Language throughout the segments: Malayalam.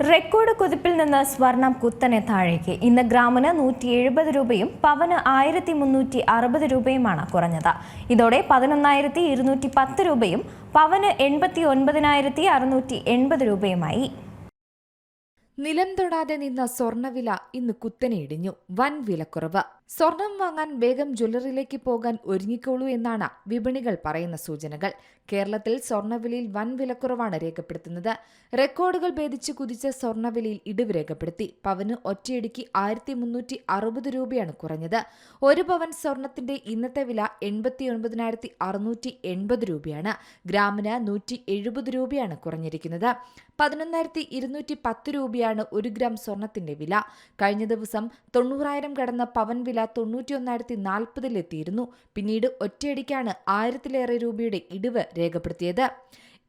റെക്കോർഡ് കുതിപ്പിൽ നിന്ന് സ്വർണം കുത്തനെ താഴേക്ക്. ഇന്ന് ഗ്രാമിന് നൂറ്റി എഴുപത് രൂപയും പവന് ആയിരത്തി മുന്നൂറ്റി അറുപത് രൂപയുമാണ് കുറഞ്ഞത്. ഇതോടെ പതിനൊന്നായിരത്തി ഇരുന്നൂറ്റി പത്ത് രൂപയും പവന് എൺപത്തി ഒൻപതിനായിരത്തി അറുന്നൂറ്റി എൺപത് രൂപയുമായി. നിലം തൊടാതെ നിന്ന സ്വർണവില ഇന്ന് കുത്തനെ ഇടിഞ്ഞു. വൻ വിലക്കുറവ്. സ്വർണം വാങ്ങാൻ വേഗം ജ്വല്ലറിയിലേക്ക് പോകാൻ ഒരുങ്ങിക്കോളൂ എന്നാണ് വിപണികൾ പറയുന്ന സൂചനകൾ. കേരളത്തിൽ സ്വർണവിലയിൽ വൻ വിലക്കുറവാണ് രേഖപ്പെടുത്തുന്നത്. റെക്കോർഡുകൾ ഭേദിച്ച് കുതിച്ച സ്വർണവിലയിൽ ഇടിവ് രേഖപ്പെടുത്തി. പവന് ഒറ്റയടിക്ക് ആയിരത്തി മുന്നൂറ്റി അറുപത് രൂപയാണ് കുറഞ്ഞത്. ഒരു പവൻ സ്വർണത്തിന്റെ ഇന്നത്തെ വില എൺപത്തി ഒൻപതിനായിരത്തി അറുന്നൂറ്റി എൺപത് രൂപയാണ്. ഗ്രാമിന് നൂറ്റി എഴുപത് രൂപയാണ് കുറഞ്ഞിരിക്കുന്നത്. പതിനൊന്നായിരത്തി ഇരുന്നൂറ്റി പത്ത് രൂപയാണ് ഒരു ഗ്രാം സ്വർണത്തിന്റെ വില. കഴിഞ്ഞ ദിവസം തൊണ്ണൂറായിരം കടന്ന പവൻ വില തൊണ്ണൂറ്റിയൊന്നായിരത്തി നാൽപ്പതിലെത്തിയിരുന്നു പിന്നീട് ഒറ്റയടിക്കാണ് ആയിരത്തിലേറെ രൂപയുടെ ഇടിവ് രേഖപ്പെടുത്തിയത്.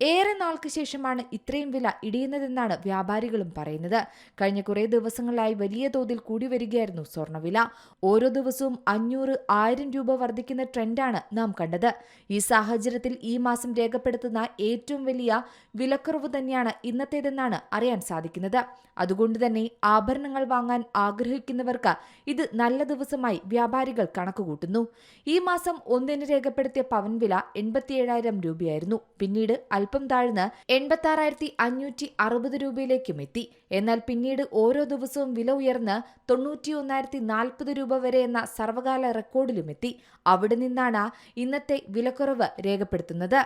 ഏറെ നാൾക്ക് ശേഷമാണ് ഇത്രയും വില ഇടിയുന്നതെന്നാണ് വ്യാപാരികളും പറയുന്നത്. കഴിഞ്ഞ കുറേ ദിവസങ്ങളായി വലിയ തോതിൽ കൂടി വരികയായിരുന്നു സ്വർണവില ഓരോ ദിവസവും അഞ്ഞൂറ് ആയിരം രൂപ വർദ്ധിക്കുന്ന ട്രെൻഡാണ് നാം കണ്ടത്. ഈ സാഹചര്യത്തിൽ ഈ മാസം രേഖപ്പെടുത്തുന്ന ഏറ്റവും വലിയ വിലക്കുറവ് തന്നെയാണ് ഇന്നത്തേതെന്നാണ് അറിയാൻ സാധിക്കുന്നത്. അതുകൊണ്ട് തന്നെ ആഭരണങ്ങൾ വാങ്ങാൻ ആഗ്രഹിക്കുന്നവർക്ക് ഇത് നല്ല ദിവസമായി വ്യാപാരികൾ കണക്കുകൂട്ടുന്നു. ഈ മാസം ഒന്നിന് രേഖപ്പെടുത്തിയ പവൻ വില എൺപത്തിയേഴായിരം രൂപയായിരുന്നു. പിന്നീട് അല്പം താഴ്ന്ന് എൺപത്തി അഞ്ഞൂറ്റി അറുപത് രൂപയിലേക്കും എത്തി. എന്നാൽ പിന്നീട് ഓരോ ദിവസവും വില ഉയർന്ന് തൊണ്ണൂറ്റി ഒന്നായിരത്തി നാൽപ്പത് രൂപ വരെ എന്ന സർവകാല റെക്കോർഡിലുമെത്തി അവിടെ നിന്നാണ് ഇന്നത്തെ വിലക്കുറവ് രേഖപ്പെടുത്തുന്നത്.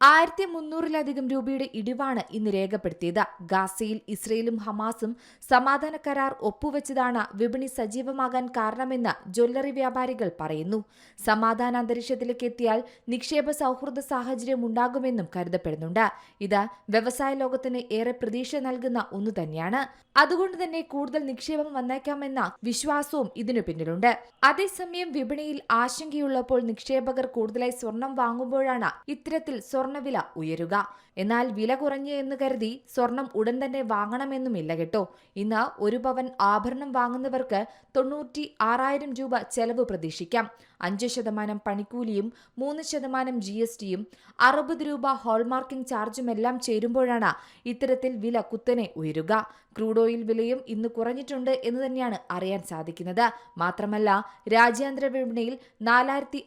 ആയിരത്തി മുന്നൂറിലധികം രൂപയുടെ ഇടിവാണ് ഇന്ന് രേഖപ്പെടുത്തിയത്. ഗാസയിൽ ഇസ്രയേലും ഹമാസും സമാധാന കരാർ ഒപ്പുവെച്ചതാണ് വിപണി സജീവമാകാൻ കാരണമെന്ന് ജ്വല്ലറി വ്യാപാരികൾ പറയുന്നു. സമാധാന അന്തരീക്ഷത്തിലേക്ക് എത്തിയാൽ നിക്ഷേപ സൗഹൃദ സാഹചര്യം ഉണ്ടാകുമെന്നും കരുതപ്പെടുന്നുണ്ട്. ഇത് വ്യവസായ ലോകത്തിന് ഏറെ പ്രതീക്ഷ നൽകുന്ന ഒന്നു തന്നെയാണ്. അതുകൊണ്ട് തന്നെ കൂടുതൽ നിക്ഷേപം വന്നേക്കാമെന്ന വിശ്വാസവും ഇതിനു പിന്നിലുണ്ട്. അതേസമയം വിപണിയിൽ ആശങ്കയുള്ളപ്പോൾ നിക്ഷേപകർ കൂടുതലായി സ്വർണം വാങ്ങുമ്പോഴാണ് ഇത്തരത്തിൽ സ്വർണവില ഉയരുക. എന്നാൽ വില കുറഞ്ഞു എന്ന് കരുതി സ്വർണം ഉടൻ തന്നെ വാങ്ങണമെന്നുമില്ല കേട്ടോ. ഇന്ന് ഒരു പവൻ ആഭരണം വാങ്ങുന്നവർക്ക് തൊണ്ണൂറ്റി ആറായിരം രൂപ ചെലവ് പ്രതീക്ഷിക്കാം. അഞ്ച് ശതമാനം പണിക്കൂലിയും മൂന്ന് ശതമാനം ജി എസ് ടിയും അറുപത് രൂപ ഹോൾമാർക്കിംഗ് ചാർജുമെല്ലാം ചേരുമ്പോഴാണ് ഇത്തരത്തിൽ വില കുത്തനെ ഉയരുക. ക്രൂഡ് ഓയിൽ വിലയും ഇന്ന് കുറഞ്ഞിട്ടുണ്ട് എന്ന് തന്നെയാണ് അറിയാൻ സാധിക്കുന്നത്. മാത്രമല്ല രാജ്യാന്തര വിപണിയിൽ നാലായിരത്തി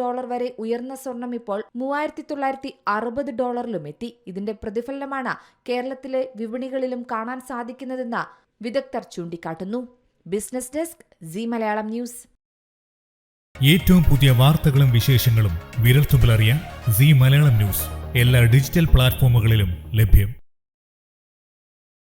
ഡോളർ വരെ ഉയർന്ന സ്വർണം ഇപ്പോൾ മൂവായിരത്തി തൊള്ളായിരത്തി അറുപത് ഡോളറിലും എത്തി. ഇതിന്റെ പ്രതിഫലനമാണ് കേരളത്തിലെ വിപണികളിലും കാണാൻ സാധിക്കുന്നതെന്ന് വിദഗ്ധർ ചൂണ്ടിക്കാട്ടുന്നു. Business desk Zee Malayalam news. ഏറ്റവും പുതിയ വാർത്തകളും വിശേഷങ്ങളും വിരൽത്തുമ്പിലറിയാൻ സി മലയാളം ന്യൂസ് എല്ലാ ഡിജിറ്റൽ പ്ലാറ്റ്ഫോമുകളിലും ലഭ്യം.